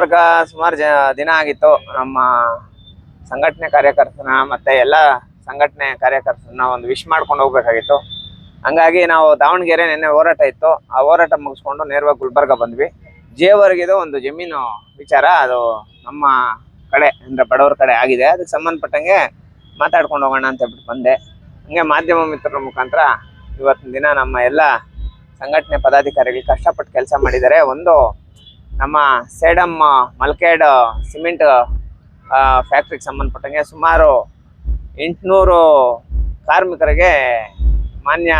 ಗುಲ್ಬರ್ಗ ಸುಮಾರು ಜ ದಿನ ಆಗಿತ್ತು. ನಮ್ಮ ಸಂಘಟನೆ ಕಾರ್ಯಕರ್ತನ ಮತ್ತೆ ಎಲ್ಲ ಸಂಘಟನೆ ಕಾರ್ಯಕರ್ತನ ಒಂದು ವಿಶ್ ಮಾಡ್ಕೊಂಡು ಹೋಗ್ಬೇಕಾಗಿತ್ತು. ಹಂಗಾಗಿ ನಾವು ದಾವಣಗೆರೆ ನಿನ್ನೆ ಹೋರಾಟ ಇತ್ತು. ಆ ಹೋರಾಟ ಮುಗಿಸ್ಕೊಂಡು ನೇರವಾಗಿ ಗುಲ್ಬರ್ಗ ಬಂದ್ವಿ. ಜೇವರ್ಗಿದು ಒಂದು ಜಮೀನು ವಿಚಾರ, ಅದು ನಮ್ಮ ಕಡೆ, ಅಂದ್ರೆ ಬಡವರ ಕಡೆ ಆಗಿದೆ. ಅದಕ್ಕೆ ಸಂಬಂಧಪಟ್ಟಂಗೆ ಮಾತಾಡ್ಕೊಂಡು ಹೋಗೋಣ ಅಂತ ಹೇಳ್ಬಿಟ್ಟು ಬಂದೆ. ಹಂಗೆ ಮಾಧ್ಯಮ ಮಿತ್ರರ ಮುಖಾಂತರ ಇವತ್ತಿನ ದಿನ ನಮ್ಮ ಎಲ್ಲ ಸಂಘಟನೆ ಪದಾಧಿಕಾರಿಗಳು ಕಷ್ಟಪಟ್ಟು ಕೆಲಸ ಮಾಡಿದ್ದಾರೆ. ಒಂದು ನಮ್ಮ ಸೇಡಮ್ ಮಲ್ಕೇಡ್ ಸಿಮೆಂಟ್ ಫ್ಯಾಕ್ಟ್ರಿಗೆ ಸಂಬಂಧಪಟ್ಟಂಗೆ ಸುಮಾರು ಎಂಟುನೂರು ಕಾರ್ಮಿಕರಿಗೆ ಮಾನ್ಯ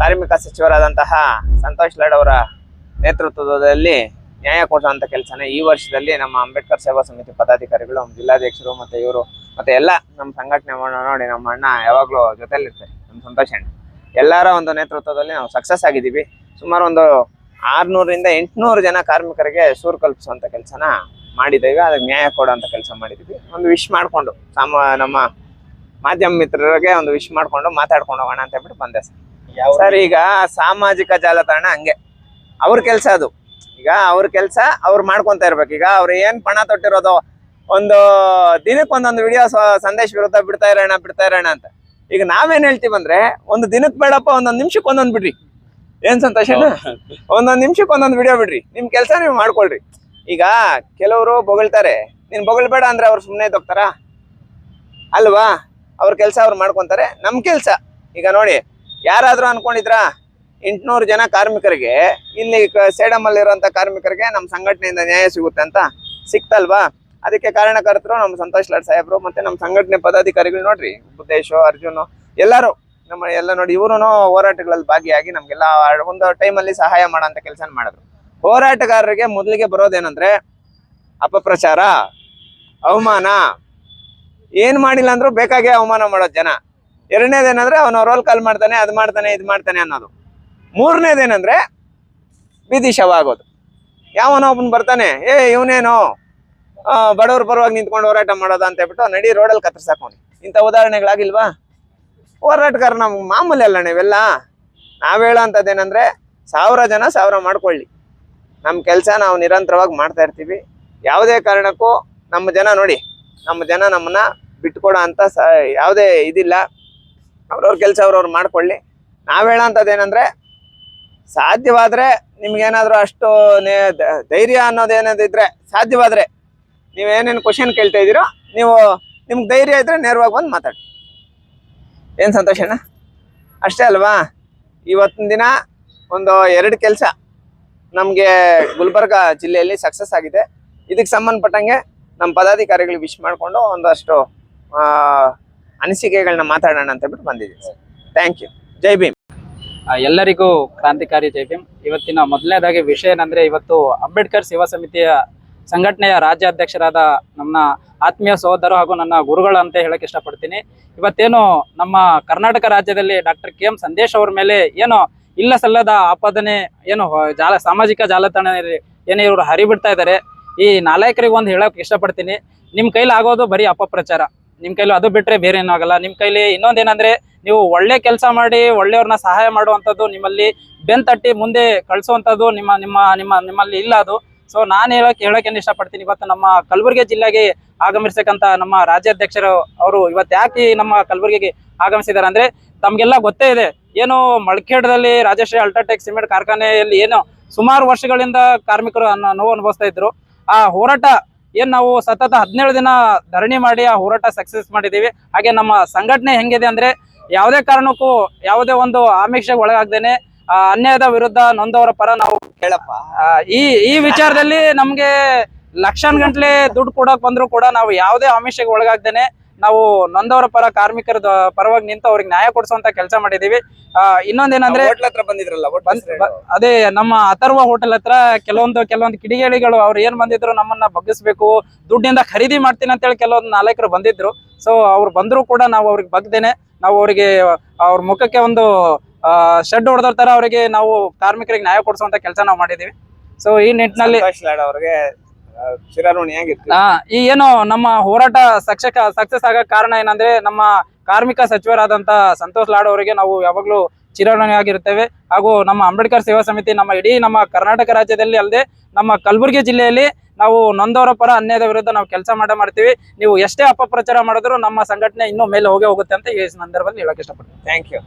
ಕಾರ್ಮಿಕ ಸಚಿವರಾದಂತಹ ಸಂತೋಷ್ ಲಾಡ್ ಅವರ ನೇತೃತ್ವದಲ್ಲಿ ನ್ಯಾಯ ಕೊಡುವಂಥ ಕೆಲಸನ ಈ ವರ್ಷದಲ್ಲಿ ನಮ್ಮ ಅಂಬೇಡ್ಕರ್ ಸೇವಾ ಸಮಿತಿ ಪದಾಧಿಕಾರಿಗಳು, ಜಿಲ್ಲಾಧ್ಯಕ್ಷರು ಮತ್ತು ಇವರು ಮತ್ತು ಎಲ್ಲ ನಮ್ಮ ಸಂಘಟನೆ ನೋಡಿ ನಮ್ಮ ಅಣ್ಣ ಯಾವಾಗಲೂ ಜೊತೆಲಿರ್ತಾರೆ ನಮ್ಮ ಸಂತೋಷ ಅಣ್ಣ. ಎಲ್ಲರ ಒಂದು ನೇತೃತ್ವದಲ್ಲಿ ನಾವು ಸಕ್ಸಸ್ ಆಗಿದ್ದೀವಿ. ಸುಮಾರು ಒಂದು ಆರ್ನೂರಿಂದ ಎಂಟುನೂರು ಜನ ಕಾರ್ಮಿಕರಿಗೆ ಸೂರು ಕಲ್ಪಿಸುವಂತ ಕೆಲಸನ ಮಾಡಿದ್ದೇವೆ ಅದಕ್ಕೆ ನ್ಯಾಯ ಕೊಡುವಂತ ಕೆಲಸ ಮಾಡಿದ್ವಿ. ಒಂದು ವಿಶ್ ಮಾಡ್ಕೊಂಡು ಸಾಮ ನಮ್ಮ ಮಾಧ್ಯಮ ಮಿತ್ರರಿಗೆ ಒಂದು ವಿಶ್ ಮಾಡ್ಕೊಂಡು ಮಾತಾಡ್ಕೊಂಡು ಹೋಗೋಣ ಅಂತ ಹೇಳ್ಬಿಟ್ಟು ಬಂದೆ ಸರ್. ಸರ್ ಈಗ ಸಾಮಾಜಿಕ ಜಾಲತಾಣ ಹಂಗೆ. ಅವ್ರ ಕೆಲಸ ಅದು. ಈಗ ಅವ್ರ ಕೆಲಸ ಅವ್ರು ಮಾಡ್ಕೊಂತ ಇರ್ಬೇಕು. ಈಗ ಅವ್ರು ಏನ್ ಪಣ ತೊಟ್ಟಿರೋದು ಒಂದು ದಿನಕ್ಕೆ ಒಂದೊಂದು ವಿಡಿಯೋ ಸಂದೇಶ ವಿರುದ್ಧ ಬಿಡ್ತಾ ಇರೋಣ ಬಿಡ್ತಾ ಇರೋಣ ಅಂತ. ಈಗ ನಾವೇನ್ ಹೇಳ್ತೀವಿ ಅಂದ್ರೆ ಒಂದು ದಿನಕ್ಕೆ ಬೇಡಪ್ಪ ಒಂದೊಂದು ನಿಮಿಷಕ್ಕೆ ಒಂದೊಂದು ಬಿಡ್ರಿ. ಏನ್ ಸಂತೋಷ? ಒಂದೊಂದ್ ನಿಮಿಷಕ್ಕೆ ಒಂದೊಂದ್ ವಿಡಿಯೋ ಬಿಡ್ರಿ. ನಿಮ್ ಕೆಲಸ ನೀವು ಮಾಡ್ಕೊಳ್ರಿ. ಈಗ ಕೆಲವರು ಬೊಗಳ್ತಾರೆ. ನೀನ್ ಬೊಗಳ್ಬೇಡ ಅಂದ್ರೆ ಅವ್ರು ಸುಮ್ಮನೆ ತೊಗ್ತಾರ ಅಲ್ವಾ? ಅವ್ರ ಕೆಲಸ ಅವ್ರು ಮಾಡ್ಕೊಂತಾರೆ. ನಮ್ ಕೆಲಸ. ಈಗ ನೋಡಿ ಯಾರಾದ್ರೂ ಅನ್ಕೊಂಡಿದ್ರ? ಎಂಟ್ನೂರು ಜನ ಕಾರ್ಮಿಕರಿಗೆ ಇಲ್ಲಿ ಸೇಡಮ್ ಅಲ್ಲಿ ಇರುವಂತ ಕಾರ್ಮಿಕರಿಗೆ ನಮ್ಮ ಸಂಘಟನೆಯಿಂದ ನ್ಯಾಯ ಸಿಗುತ್ತೆ ಅಂತ ಸಿಕ್ತಲ್ವಾ? ಅದಕ್ಕೆ ಕಾರಣಕರ್ತರು ನಮ್ಮ ಸಂತೋಷ್ ಲಾಡ್ ಸಾಹೇಬ್ರು ಮತ್ತೆ ನಮ್ಮ ಸಂಘಟನೆ ಪದಾಧಿಕಾರಿಗಳು ನೋಡ್ರಿ. ಬುದ್ದೇಶು ಅರ್ಜುನ್ ಎಲ್ಲರೂ. ನಮ್ಮ ಎಲ್ಲ ನೋಡಿ ಇವರು ಹೋರಾಟಗಳಲ್ಲಿ ಭಾಗಿಯಾಗಿ ನಮ್ಗೆಲ್ಲ ಒಂದು ಟೈಮಲ್ಲಿ ಸಹಾಯ ಮಾಡೋ ಅಂತ ಕೆಲಸ ಮಾಡಿದ್ರು. ಹೋರಾಟಗಾರರಿಗೆ ಮೊದಲಿಗೆ ಬರೋದೇನಂದ್ರೆ ಅಪಪ್ರಚಾರ, ಅವಮಾನ, ಏನ್ ಮಾಡಿಲ್ಲ ಅಂದ್ರೂ ಬೇಕಾಗೆ ಅವಮಾನ ಮಾಡೋದು ಜನ. ಎರಡನೇದೇನಂದ್ರೆ ಅವನು ರೋಲ್ ಕಾಲ್ ಮಾಡ್ತಾನೆ, ಅದು ಮಾಡ್ತಾನೆ, ಇದು ಮಾಡ್ತಾನೆ ಅನ್ನೋದು. ಮೂರನೇದೇನಂದ್ರೆ ಬೀದಿ ಶವ ಆಗೋದು. ಯಾವನೋ ಒಬ್ಬನ್ ಬರ್ತಾನೆ, ಏ, ಇವನೇನು ಬಡವ್ರ ಪರವಾಗಿ ನಿಂತ್ಕೊಂಡು ಹೋರಾಟ ಮಾಡೋದ? ಅಂತ ಹೇಳ್ಬಿಟ್ಟು ನಡಿ ರೋಡಲ್ಲಿ ಕತ್ತರಿಸಾಕೋನಿ ಇಂಥ ಉದಾಹರಣೆಗಳಾಗಿಲ್ವಾ? ಹೋರಾಟಗಾರ ನಮ್ಗೆ ಮಾಮೂಲಿ ಅಲ್ಲ ನೀವೆಲ್ಲ. ನಾವ್ ಹೇಳೋ ಏನಂದರೆ ಸಾವಿರ ಜನ ಸಾವಿರ ಮಾಡ್ಕೊಳ್ಳಿ. ನಮ್ಮ ಕೆಲಸ ನಾವು ನಿರಂತರವಾಗಿ ಮಾಡ್ತಾ ಇರ್ತೀವಿ. ಯಾವುದೇ ಕಾರಣಕ್ಕೂ ನಮ್ಮ ಜನ ನೋಡಿ, ನಮ್ಮ ಜನ ನಮ್ಮನ್ನ ಬಿಟ್ಕೊಡೋ ಅಂತ ಸ, ಯಾವುದೇ ಇದಿಲ್ಲ. ಅವ್ರವ್ರ ಕೆಲಸ ಅವ್ರವ್ರು ಮಾಡ್ಕೊಳ್ಳಿ. ನಾವು ಹೇಳೋಂಥದ್ದೇನಂದ್ರೆ ಸಾಧ್ಯವಾದರೆ ನಿಮ್ಗೇನಾದರೂ ಅಷ್ಟು ನೇ- ಧೈರ್ಯ ಅನ್ನೋದೇನಾದ್ರು ಇದ್ರೆ ಸಾಧ್ಯವಾದ್ರೆ ನೀವೇನೇನು ಕ್ವಶನ್ ಕೇಳ್ತಾ ಇದ್ದೀರೋ ನೀವು ನಿಮ್ಗೆ ಧೈರ್ಯ ಇದ್ರೆ ನೇರವಾಗಿ ಬಂದು ಮಾತಾಡಿ. ಏನ್ ಸಂತೋಷಣ್ಣ ಅಷ್ಟೇ ಅಲ್ವಾ? ಇವತ್ತಿನ ದಿನ ಒಂದು ಎರಡು ಕೆಲಸ ನಮಗೆ ಗುಲ್ಬರ್ಗ ಜಿಲ್ಲೆಯಲ್ಲಿ ಸಕ್ಸಸ್ ಆಗಿದೆ. ಇದಕ್ಕೆ ಸಂಬಂಧಪಟ್ಟಂಗೆ ನಮ್ಮ ಪದಾಧಿಕಾರಿಗಳಿಗೆ ವಿಶ್ ಮಾಡಿಕೊಂಡು ಒಂದಷ್ಟು ಅನಿಸಿಕೆಗಳನ್ನ ಮಾತಾಡೋಣ ಅಂತ ಹೇಳ್ಬಿಟ್ಟು ಬಂದಿದ್ದೀನಿ sir. Thank you Jai Bhim. ಎಲ್ಲರಿಗೂ ಕ್ರಾಂತಿಕಾರಿ ಜೈ ಭೀಮ್. ಇವತ್ತಿನ ಮೊದಲನೇದಾಗಿ ವಿಷಯ ಏನಂದರೆ ಇವತ್ತು ಅಂಬೇಡ್ಕರ್ ಸೇವಾ ಸಮಿತಿಯ ಸಂಘಟನೆಯ ರಾಜ್ಯಾಧ್ಯಕ್ಷರಾದ ನಮ್ಮ ಆತ್ಮೀಯ ಸಹೋದರ ಹಾಗೂ ನನ್ನ ಗುರುಗಳು ಅಂತ ಹೇಳಕ್ ಇಷ್ಟಪಡ್ತೀನಿ. ಇವತ್ತೇನು ನಮ್ಮ ಕರ್ನಾಟಕ ರಾಜ್ಯದಲ್ಲಿ ಡಾಕ್ಟರ್ ಕೆ ಎಂ ಸಂದೇಶ್ ಅವರ ಮೇಲೆ ಏನು ಇಲ್ಲ ಸಲ್ಲದ ಆಪಾದನೆ, ಏನು ಜಾಲ, ಸಾಮಾಜಿಕ ಜಾಲತಾಣ ಏನೇ ಇವರು ಹರಿಬಿಡ್ತಾ ಇದ್ದಾರೆ ಈ ನಾಲಾಯಕರಿಗೆ ಒಂದು ಹೇಳಕ್ ಇಷ್ಟಪಡ್ತೀನಿ. ನಿಮ್ಮ ಕೈಲಿ ಆಗೋದು ಬರೀ ಅಪಪ್ರಚಾರ. ನಿಮ್ಮ ಕೈಲಿ ಅದು ಬಿಟ್ಟರೆ ಬೇರೆ ಏನೂ ಆಗಲ್ಲ. ನಿಮ್ಮ ಕೈಲಿ ಇನ್ನೊಂದೇನಂದ್ರೆ ನೀವು ಒಳ್ಳೆ ಕೆಲಸ ಮಾಡಿ ಒಳ್ಳೆಯವ್ರನ್ನ ಸಹಾಯ ಮಾಡುವಂಥದ್ದು ನಿಮ್ಮಲ್ಲಿ ಬೆನ್ ತಟ್ಟಿ ಮುಂದೆ ಕಳಿಸುವಂಥದ್ದು ನಿಮ್ಮ ನಿಮ್ಮ ನಿಮ್ಮ, ನಿಮ್ಮಲ್ಲಿ ಇಲ್ಲ ಅದು. ಸೊ ನಾನು ಹೇಳಕ್ ಹೇಳಕ್ ಇಷ್ಟಪಡ್ತೀನಿ ಇವತ್ತು ನಮ್ಮ ಕಲಬುರಗಿ ಜಿಲ್ಲೆಗೆ ಆಗಮಿಸಕ್ಕಂತ ನಮ್ಮ ರಾಜ್ಯಾಧ್ಯಕ್ಷರು ಅವರು ಇವತ್ತು ಯಾಕೆ ನಮ್ಮ ಕಲಬುರಗಿಗೆ ಆಗಮಿಸಿದ್ದಾರೆ ಅಂದ್ರೆ ತಮ್ಗೆಲ್ಲ ಗೊತ್ತೇ ಇದೆ. ಏನು ಮಳಖೇಡದಲ್ಲಿ ರಾಜಶ್ರೀ ಅಲ್ಟ್ರಾಟೆಕ್ ಸಿಮೆಂಟ್ ಕಾರ್ಖಾನೆಯಲ್ಲಿ ಏನು ಸುಮಾರು ವರ್ಷಗಳಿಂದ ಕಾರ್ಮಿಕರು ನೋವು ಅನುಭವಿಸ್ತಾ ಇದ್ರು. ಆ ಹೋರಾಟ ಏನ್ ನಾವು ಸತತ ಹದಿನೇಳು ದಿನ ಧರಣಿ ಮಾಡಿ ಆ ಹೋರಾಟ ಸಕ್ಸಸ್ ಮಾಡಿದೀವಿ ಹಾಗೆ ನಮ್ಮ ಸಂಘಟನೆ ಹೆಂಗಿದೆ ಅಂದ್ರೆ ಯಾವುದೇ ಕಾರಣಕ್ಕೂ ಯಾವುದೇ ಒಂದು ಆಮಿಷಕ್ಕೆ ಒಳಗಾಗ್ದೇನೆ ಅನ್ಯಾಯದ ವಿರುದ್ಧ ನೊಂದವರ ಪರ ನಾವು ಕೇಳಪ್ಪ. ಈ ಈ ವಿಚಾರದಲ್ಲಿ ನಮ್ಗೆ ಲಕ್ಷಾನ್ ಗಂಟ್ಲೆ ದುಡ್ಡು ಕೊಡಕ್ ಬಂದ್ರು ಕೂಡ ನಾವು ಯಾವುದೇ ಆಮಿಷಕ್ಕೆ ಒಳಗಾಗ್ದೇನೆ ನಾವು ನೊಂದವರ ಪರ ಕಾರ್ಮಿಕರ ಪರವಾಗಿ ನಿಂತು ಅವ್ರಿಗೆ ನ್ಯಾಯ ಕೊಡಿಸುವಂತ ಕೆಲಸ ಮಾಡಿದೀವಿ. ಇನ್ನೊಂದೇನಂದ್ರೆ ಹೋಟ್ಲ್ ಹತ್ರ ಬಂದಿದ್ರಲ್ಲ ಅದೇ ನಮ್ಮ ಅಥರ್ವ ಹೋಟೆಲ್ ಹತ್ರ ಕೆಲವೊಂದು ಕೆಲವೊಂದು ಕಿಡಿಗೇಡಿಗಳು ಅವ್ರು ಏನ್ ಬಂದಿದ್ರು ನಮ್ಮನ್ನ ಬಗ್ಗಿಸ್ಬೇಕು ದುಡ್ಡಿಂದ ಖರೀದಿ ಮಾಡ್ತೀನಿ ಅಂತೇಳಿ ಕೆಲವೊಂದು ನಾಲ್ಕರು ಬಂದಿದ್ರು. ಸೊ ಅವ್ರು ಬಂದ್ರು ಕೂಡ ನಾವು ಅವ್ರಿಗೆ ಬಗ್ದೇನೆ ನಾವು ಅವ್ರಿಗೆ ಅವ್ರ ಮುಖಕ್ಕೆ ಒಂದು ಶೆಡ್ ಹೊಡೆದ ತರ ಅವರಿಗೆ ನಾವು ಕಾರ್ಮಿಕರಿಗೆ ನ್ಯಾಯ ಕೊಡಿಸುವಂತ ಕೆಲಸ ನಾವು ಮಾಡಿದೀವಿ. ಸೊ ಈ ನಿಟ್ಟಿನಲ್ಲಿ ಅವ್ರಿಗೆ ಈ ಏನು ನಮ್ಮ ಹೋರಾಟ ಸಕ್ಸಕ್ ಸಕ್ಸಸ್ ಆಗ ಕಾರಣ ಏನಂದ್ರೆ ನಮ್ಮ ಕಾರ್ಮಿಕ ಸಚಿವರಾದಂತ ಸಂತೋಷ್ ಲಾಡ್ ಅವರಿಗೆ ನಾವು ಯಾವಾಗ್ಲೂ ಚಿರಋಣಿಯಾಗಿರುತ್ತೇವೆ ಹಾಗೂ ನಮ್ಮ ಅಂಬೇಡ್ಕರ್ ಸೇವಾ ಸಮಿತಿ ನಮ್ಮ ಇಡೀ ನಮ್ಮ ಕರ್ನಾಟಕ ರಾಜ್ಯದಲ್ಲಿ ಅಲ್ಲದೆ ನಮ್ಮ ಕಲಬುರಗಿ ಜಿಲ್ಲೆಯಲ್ಲಿ ನಾವು ನೊಂದವರ ಪರ ಅನ್ಯಾಯದ ವಿರುದ್ಧ ನಾವು ಕೆಲಸ ಮಾಡೇ ಮಾಡ್ತೀವಿ. ನೀವು ಎಷ್ಟೇ ಅಪಪ್ರಚಾರ ಮಾಡಿದ್ರು ನಮ್ಮ ಸಂಘಟನೆ ಇನ್ನೂ ಮೇಲೆ ಹೋಗೇ ಹೋಗುತ್ತೆ ಅಂತ ಈ ಸಂದರ್ಭದಲ್ಲಿ ಹೇಳಕ್ ಇಷ್ಟಪಡ್ತೀನಿ. Thank you